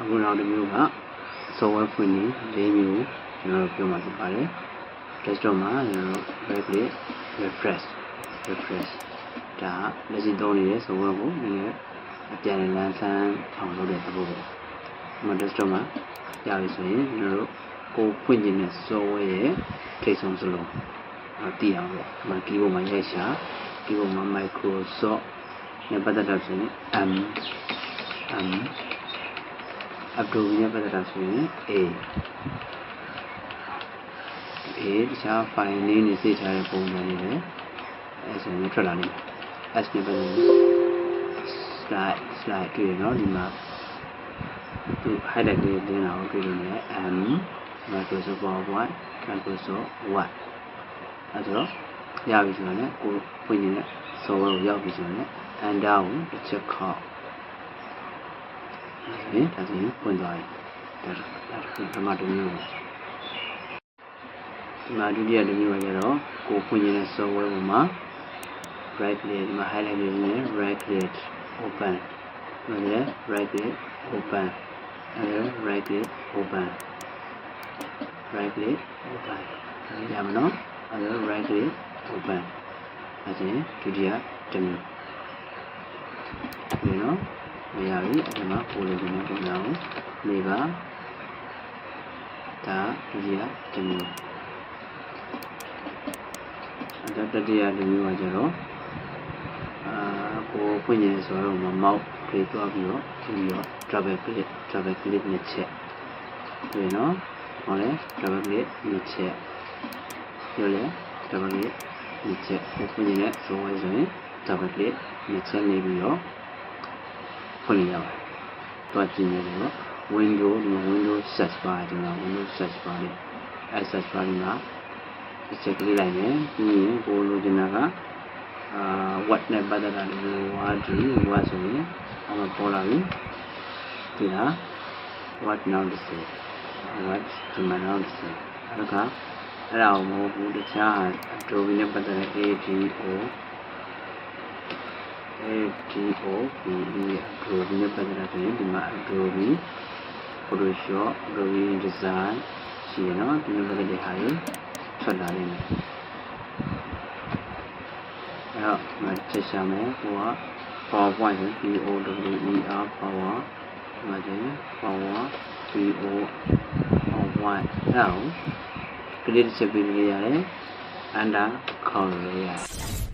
အခုနောက်တစ်မျိုးက software ဖွင့်နေ၄မျိုးကျွန်တော်တို့ပြောမှာဖြစ်ပါတယ် desktop မှာကျွန်တော်တို့ right click refresh refresh ဒါလက်ရှိသုံးနေတဲ့ software ကိုနည်းနည်းအပြန်အလှန်ဆန်းအောင်လုပ်တဲ့သဘောပေါ့ဒီမှာ desktop မှာရပြီဆိုရင်ကျွန်တော်တို့ကိုဖွင့်ခြင်းတဲ့ software ရဲ့ထိတ်ဆုံးစလုံးအတည်အောင်ပေါ့ဒီမှာ keyboard မှာရိုက်ရှာ keyboard မှာ Microsoft နဲ့ပတ်သက်တာဆိုရင် M M Adobe နဲ့ပတ်သက်တာဆိုရင် A A တခြား file name တွေသိထားတဲ့ပုံစံတွေလည်းအဲဆိုရင်ထွက်လာလိမ့်မယ် S နဲ့ပတ်သက်ရင် slide slide တွေ့ရနော်ဒီမှာသူ highlight လေးတင်တာကိုတွေ့လို့လည်း M Microsoft PowerPoint Microsoft Word အဲဆိုတော့ရပြီဆိုတော့လည်းကိုဖွင့်နေတဲ့ software ကိုရောက်ပြီဆိုတော့လည်း enter ကိုတစ်ချက်ခောက် ဒီဒါဆိုရင်ဖွင့်သွားပြီဒါဒါပထမတစ်မျိုးဒီမှာဒုတိယတစ်မျိုးကကျတော့ကိုဖွင့်နေတဲ့ software ပေါ်မှာ right click ဒီမှာ highlight လုပ်နေ right click open ဒီမှာ right click open အဲ right click open right click open ဒါရမနော်အဲ right click open အဲဆိုရင်ဒုတိယတစ်မျိုးဒီနော် မရဘူးဒီမှာပို့လို့ဒီမှာပုံစံကိုနေပါဒါဒုတိယတစ်မျိုးအဲတတိယတစ်မျိုးကကျတော့အာကိုဖွင့်နေဆိုတော့မမောက်ပြေးသွားပြီးတော့ပြီးတော့ double click double click နဲ့ချက်ဒီနော်ဟောလဲ double click နဲ့ချက်ပြောလဲ double click နဲ့ချက်ကိုဖွင့်နေတဲ့ဆိုဝဲဆိုရင် double click နဲ့ချက်နေပြီးတော့ ဖွင့်ရပါတယ်တွားကြည့်နေတယ်နော် window ဒီမှာ window search bar ဒီမှာ window search bar လေးအဲ search bar ဒီမှာတစ်ချက်ကလေးလိုက်မယ်ပြီးရင်ကိုလိုချင်တာကအာ what နဲ့ပတ်သက်တာလေးဝါဒီ what ဆိုရင်အမပေါ်လာပြီဒီလား what now to say what ဒီမှာ now to say အဲ့ဒါကအဲ့ဒါကိုမဟုတ်ဘူးတခြား Adobe နဲ့ပတ်သက်တဲ့ ADO ADO ဒီ Adobe နဲ့ပတ်သက်တာဆိုရင်ဒီမှာ Adobe Photoshop Adobe Design ရှိရနော်ဒီလိုပဲတဲ့ဟာတွေထွက်လာနေတယ်အဲ့တော့မချက်ရှာမယ်ဟိုက PowerPoint ဆို P O W E R Power ဒီမှာကျရင် Power P O PowerPoint အဲ့ဒါကို click ချက်ပြီးလို့ရတယ် under ခေါ်လို့ရတယ်